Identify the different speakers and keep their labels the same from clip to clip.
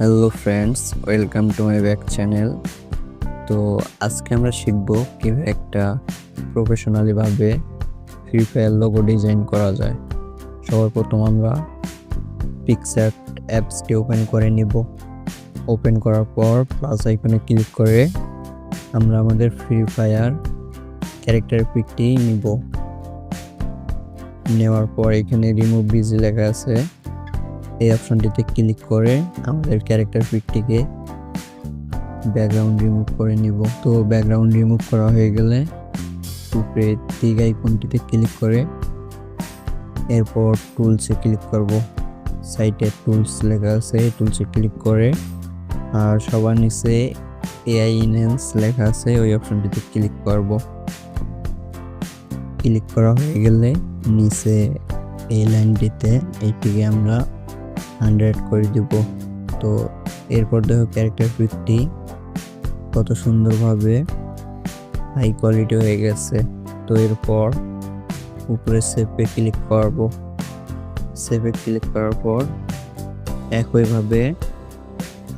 Speaker 1: Hello friends welcome to my back channel তো আজকে আমরা শিখব কীভাবে একটা প্রফেশনালিভাবে ফ্রি ফায়ার লোগো ডিজাইন করা যায়। সবার প্রথম আমরা পিকচার অ্যাপসটি ওপেন করে নিব। ওপেন করার পর প্লাস আইকনে ক্লিক করে আমরা আমাদের ফ্রি ফায়ার ক্যারেক্টার পিকটি নিব। নেওয়ার পর এখানে রিমুভ বিজি লেখা আছে। এই অপশনটিতে ক্লিক করে আমাদের ক্যারেক্টার পিকটিকে ব্যাকগ্রাউন্ড রিমুভ করে নিব। তো ব্যাকগ্রাউন্ড রিমুভ করা হয়ে গেলে উপরে টিক আইকনটিতে ক্লিক করে এরপর টুলসে ক্লিক করব। সাইটে টুলস লেখা আছে টুলসে ক্লিক করে আর সবার নিচে এআই ইনহ্যান্স লেখা আছে, ওই অপশনটিতে ক্লিক করব। ক্লিক করা হয়ে গেলে নিচে এই লাইনটিতে এইটিকে আমরা হান্ড্রেড করে দিব। তো এরপর দেখো ক্যারেক্টার পিকটি কত সুন্দরভাবে হাই কোয়ালিটি হয়ে গেছে। তো এরপর উপরে সেভে ক্লিক করব। সেভে ক্লিক করার পর একইভাবে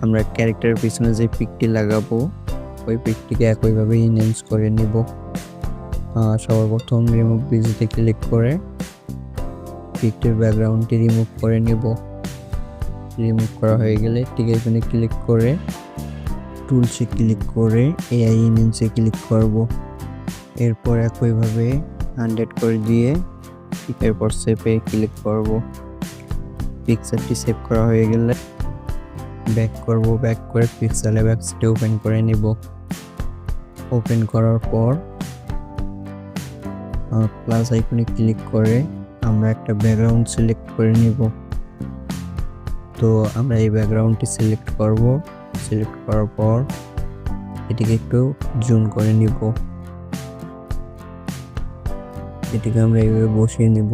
Speaker 1: আমরা ক্যারেক্টারের পিছনে যে পিকটি লাগাবো, ওই পিকটিকে একইভাবে ইনহেন্স করে নিব। সবার প্রথম রিমুভ বিজিতে ক্লিক করে পিকটির ব্যাকগ্রাউন্ডটি রিমুভ করে নিব। রিমুভ করা হয়ে গেলে ঠিক এখানে ক্লিক করে টুলসে ক্লিক করে এআই ইনহেন্সে ক্লিক করব। এরপর একইভাবে হান্ড্রেড করে দিয়ে এরপর সেভে ক্লিক করব। পিকচারটি সেভ করা হয়ে গেলে ব্যাক করব ব্যাক করে পিক্সেলে ব্যাকসটি ওপেন করে নিব। ওপেন করার পর প্লাস আইকনে ক্লিক করে আমরা একটা ব্যাকগ্রাউন্ড সিলেক্ট করে নিব। তো আমরা এই ব্যাকগ্রাউন্ডটি সিলেক্ট করব। সিলেক্ট করার পর এটিকে একটু জুম করে নিব। এটিকে আমরা এইভাবে বসিয়ে নিব।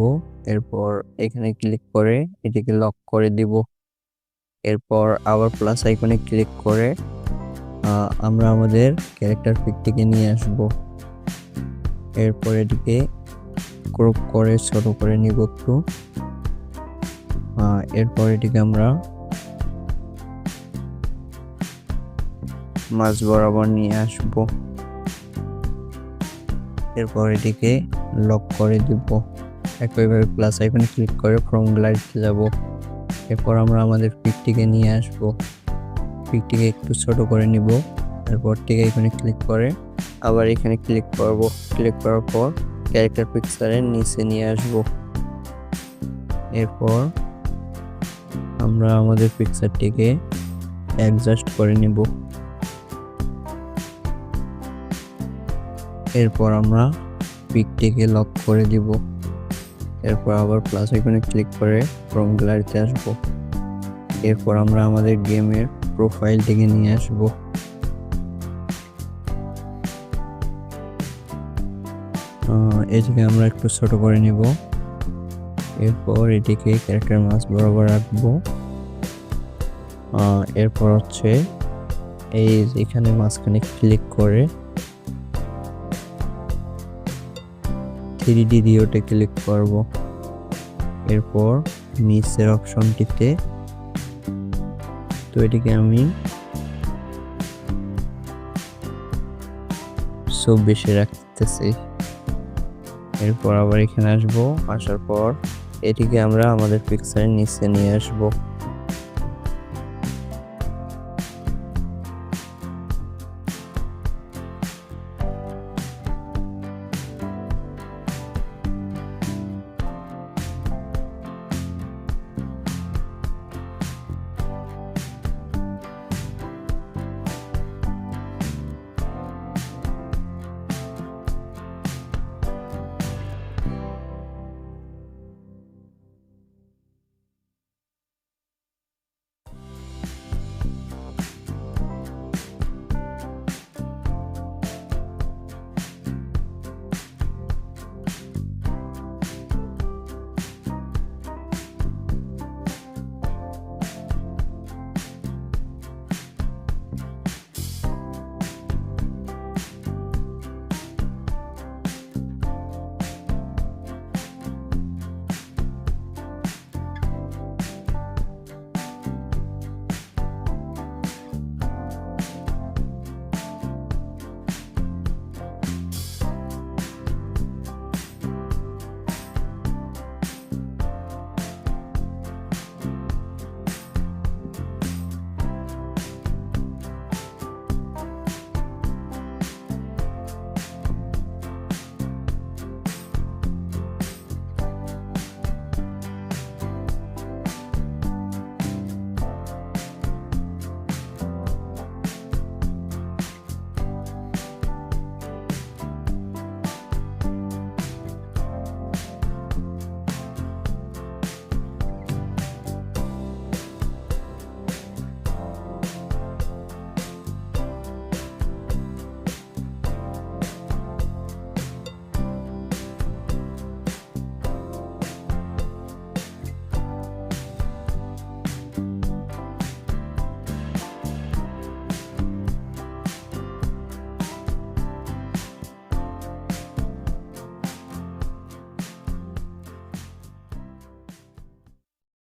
Speaker 1: এরপর এখানে ক্লিক করে এটিকে লক করে দিব। এরপর আবার প্লাস আইকনে ক্লিক করে আমরা আমাদের ক্যারেক্টার পিকটিকে নিয়ে আসব। এরপর এটিকে ক্রপ করে, ছোট করে নিব একটু। এরপর এটিকে আমরা মাছ বরাবর নিয়ে আসব। এরপর এটিকে লক করে দিব। একইভাবে প্লাস আইকনে ক্লিক করে ফ্রম গ্যালারিতে যাব। এরপর আমরা আমাদের পিকটিকে নিয়ে আসব। পিকটিকে একটু ছোট করে নিব। এরপর ঠিক এখানে ক্লিক করে আবার এখানে ক্লিক করব। ক্লিক করার পর ক্যারেক্টার পিকচারের নিচে নিয়ে আসব। এরপর আমরা আমাদের পিকচারটিকে অ্যাডজাস্ট করে নিব। এরপর আমরা পিকটিকে লক করে দিব। এরপর আবার প্লাস আইকনে ক্লিক করে ফ্রম গ্যালারিতে আসব। এরপর আমরা আমাদের গেমের প্রোফাইলটিকে নিয়ে আসব। এটিকে আমরা একটু ছোট করে নিব। এরপর এটিকে ক্যারেক্টার মাস বরাবর রাখব। এরপর হচ্ছে এই এখানে মাঝখানে ক্লিক করে থ্রি ডি রিওতে ক্লিক করব। এরপর নিচের অপশনটিতে তো এটিকে আমি চব্বিশে রাখতেছি। এরপর আবার এখানে আসব, আসার পর এটিকে আমরা আমাদের পিকচারের নিচে নিয়ে আসব।